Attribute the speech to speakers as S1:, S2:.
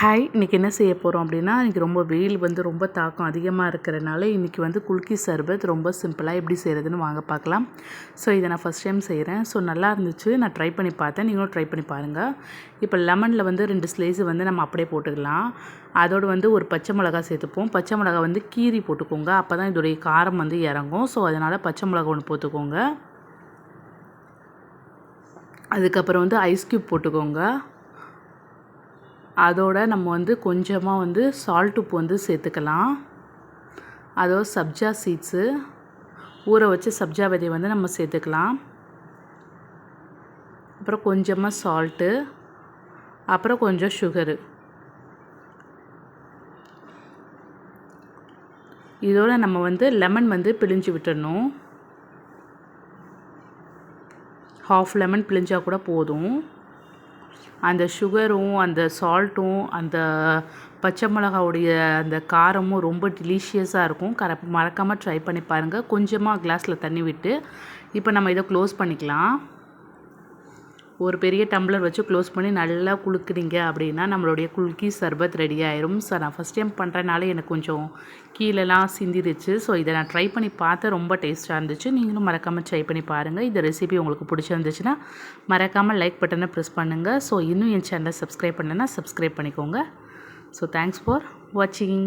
S1: Hi இன்றைக்கி என்ன செய்ய போகிறோம் அப்படின்னா இன்றைக்கி ரொம்ப வெயில் வந்து ரொம்ப தாக்கம் அதிகமாக இருக்கிறனால இன்றைக்கி வந்து குல்கி சர்பத் ரொம்ப சிம்பிளாக எப்படி செய்கிறதுன்னு வாங்க பார்க்கலாம். ஸோ இதை நான் ஃபஸ்ட் டைம் செய்கிறேன் ஸோ நல்லா இருந்துச்சு. நான் ட்ரை பண்ணி பார்த்தேன். நீங்களும் ட்ரை பண்ணி பாருங்கள் இப்போ லெமனில் வந்து ரெண்டு ஸ்லைஸு வந்து நம்ம அப்படியே போட்டுக்கலாம். அதோடு வந்து ஒரு பச்சை மிளகா சேர்த்துப்போம். பச்சை மிளகா வந்து கீரி போட்டுக்கோங்க. அப்போ தான் இதோடைய காரம் வந்து இறங்கும். ஸோ அதனால் பச்சை மிளகா ஒன்று போட்டுக்கோங்க. அதுக்கப்புறம் வந்து ஐஸ் க்யூப் போட்டுக்கோங்க. அதோட நம்ம வந்து கொஞ்சமாக வந்து சால்ட் உப்பு வந்து சேர்த்துக்கலாம். அதோ சப்ஜா சீட்ஸு ஊற வச்சு சப்ஜா விதையை வந்து நம்ம சேர்த்துக்கலாம். அப்புறம் கொஞ்சமாக சால்ட்டு அப்புறம் கொஞ்சம் சுகரு இதோட நம்ம வந்து லெமன் வந்து பிழிஞ்சு விட்டுடணும் ஹாஃப் லெமன் பிழிஞ்சால் கூட போதும். அந்த சுகரும் அந்த சால்ட்டும் அந்த பச்சை மிளகாவுடைய அந்த காரமும் ரொம்ப டெலிஷியஸாக இருக்கும். கர மறக்காமல் ட்ரை பண்ணி பாருங்கள் கொஞ்சமாக கிளாஸில் தண்ணி விட்டு இப்போ நம்ம இதை க்ளோஸ் பண்ணிக்கலாம். ஒரு பெரிய டம்ளர் வச்சு க்ளோஸ் பண்ணி நல்லா குளுக்குறீங்க அப்படின்னா நம்மளுடைய குலுக்கி சர்பத் ரெடி ஆயிரும். ஸோ நான் ஃபஸ்ட் டைம் பண்ணுறனால எனக்கு கொஞ்சம் கீழெல்லாம் சிந்திருச்சு. ஸோ இதை நான் ட்ரை பண்ணி பார்த்தேன் ரொம்ப டேஸ்ட்டாக இருந்துச்சு. நீங்களும் மறக்காமல் ட்ரை பண்ணி பாருங்கள் இந்த ரெசிபி உங்களுக்கு பிடிச்சிருந்துச்சுன்னா மறக்காமல் லைக் பட்டனை ப்ரெஸ் பண்ணுங்கள் ஸோ இன்னும் என் சேனலை சப்ஸ்கிரைப் பண்ணலைன்னா சப்ஸ்கிரைப் பண்ணிக்கோங்க. ஸோ தேங்க்ஸ் ஃபார் வாட்சிங்